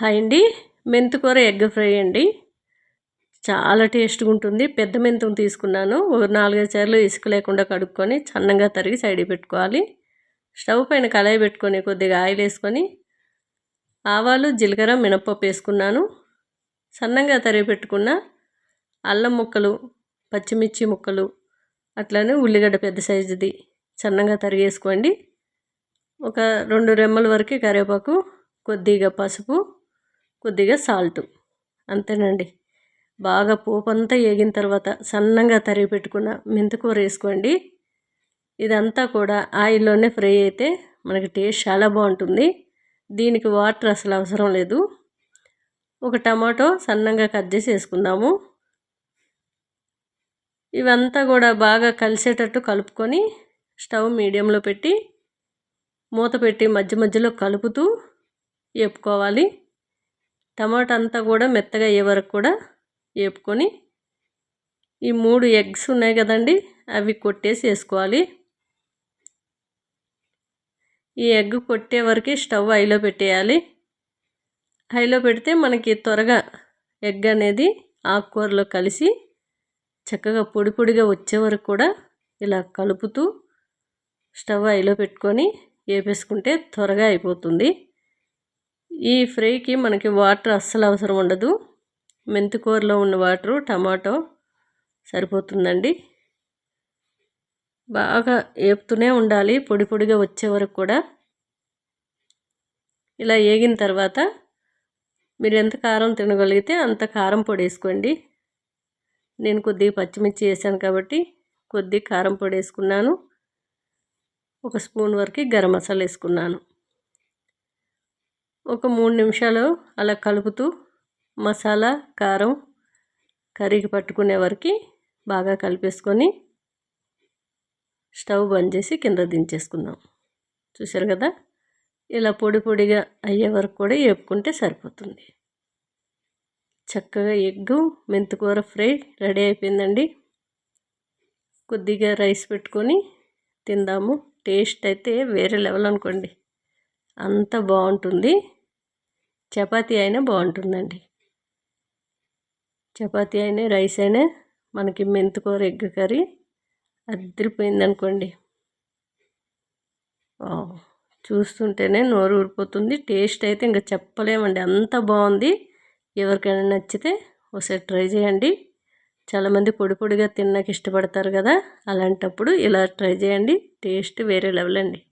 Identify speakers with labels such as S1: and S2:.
S1: Hi అండి. మెంతుకూర egg fry అండి. చాలా టేస్ట్గా ఉంటుంది పెద్ద మెంతుని తీసుకున్నాను. ఒక నాలుగైదు సార్లు ఇసుక లేకుండా కడుక్కొని సన్నంగా తరిగి సైడ్ పెట్టుకోవాలి. స్టవ్ పైన కళాయి పెట్టుకొని కొద్దిగా ఆయిల్ వేసుకొని ఆవాలు జీలకర్ర మినప్పప్పు వేసుకున్నాను. సన్నంగా తరిగి పెట్టుకున్న అల్లం ముక్కలు పచ్చిమిర్చి ముక్కలు అట్లానే ఉల్లిగడ్డ పెద్ద సైజుది సన్నంగా తరిగేసుకోండి ఒక రెండు రెమ్మల వరకు కరివేపాకు కొద్దిగా పసుపు కొద్దిగా సాల్ట్ అంతేనండి. బాగా పోపు అంతా వేగిన తర్వాత సన్నంగా తరిగి పెట్టుకున్న మెంతికూర వేసుకోండి. ఇదంతా కూడా ఆయిల్లోనే ఫ్రై అయితే మనకి టేస్ట్ చాలా బాగుంటుంది. దీనికి వాటర్ అసలు అవసరం లేదు. ఒక టమాటో సన్నంగా కట్ చేసి వేసుకుందాము. ఇవంతా కూడా బాగా కలిసేటట్టు కలుపుకొని స్టవ్ మీడియంలో పెట్టి మూత పెట్టి మధ్య మధ్యలో కలుపుతూ వేపుకోవాలి టమాటా అంతా కూడా మెత్తగా అయ్యే వరకు కూడా వేపుకొని ఈ మూడు ఎగ్స్ ఉన్నాయి కదండి అవి కొట్టేసి వేసుకోవాలి. ఈ ఎగ్ కొట్టే వరకు స్టవ్ హైలో పెట్టేయాలి. హైలో పెడితే మనకి త్వరగా ఎగ్ అనేది ఆకుకూరలో కలిసి చక్కగా పొడి పొడిగా వచ్చే వరకు కూడా ఇలా కలుపుతూ స్టవ్ హైలో పెట్టుకొని వేపేసుకుంటే త్వరగా అయిపోతుంది. ఈ ఫ్రైకి మనకి వాటర్ అస్సలు అవసరం ఉండదు. మెంతికూరలో ఉన్న వాటరు టమాటో సరిపోతుందండి. బాగా వేపుతూనే ఉండాలి పొడి పొడిగా వచ్చే వరకు కూడా. ఇలా వేగిన తర్వాత మీరు ఎంత కారం తినగలిగితే అంత కారం పొడి వేసుకోండి. నేను కొద్దిగా పచ్చిమిర్చి వేసాను కాబట్టి కొద్దిగా కారం పొడి వేసుకున్నాను. ఒక స్పూన్ వరకు గరం మసాలా వేసుకున్నాను. ఒక మూడు నిమిషాలు అలా కలుపుతూ మసాలా కారం కర్రీకి పట్టుకునే వరకు బాగా కలిపేసుకొని స్టవ్ బంద్ చేసి కింద దించేసుకుందాం. చూసారు కదా? ఇలా పొడి పొడిగా అయ్యే వరకు కూడా వేపుకుంటే సరిపోతుంది. చక్కగా ఎగ్గు మెంతికూర ఫ్రై రెడీ అయిపోయిందండి. కొద్దిగా రైస్ పెట్టుకొని తిందాము. టేస్ట్ అయితే వేరే లెవెల్ అనుకోండి. అంత బాగుంటుంది. చపాతీ అయినా బాగుంటుందండి. చపాతీ అయినా రైస్ అయినా మనకి మెంతుకూర ఎగ్ కర్రీ అద్దరిపోయింది అనుకోండి చూస్తుంటేనే నోరు ఊరిపోతుంది. టేస్ట్ అయితే ఇంకా చెప్పలేమండి. అంత బాగుంది. ఎవరికైనా నచ్చితే ఒకసారి ట్రై చేయండి. చాలామంది పొడి పొడిగా తిన్నాక ఇష్టపడతారు కదా. అలాంటప్పుడు ఇలా ట్రై చేయండి. టేస్ట్ వేరే లెవెల్ అండి.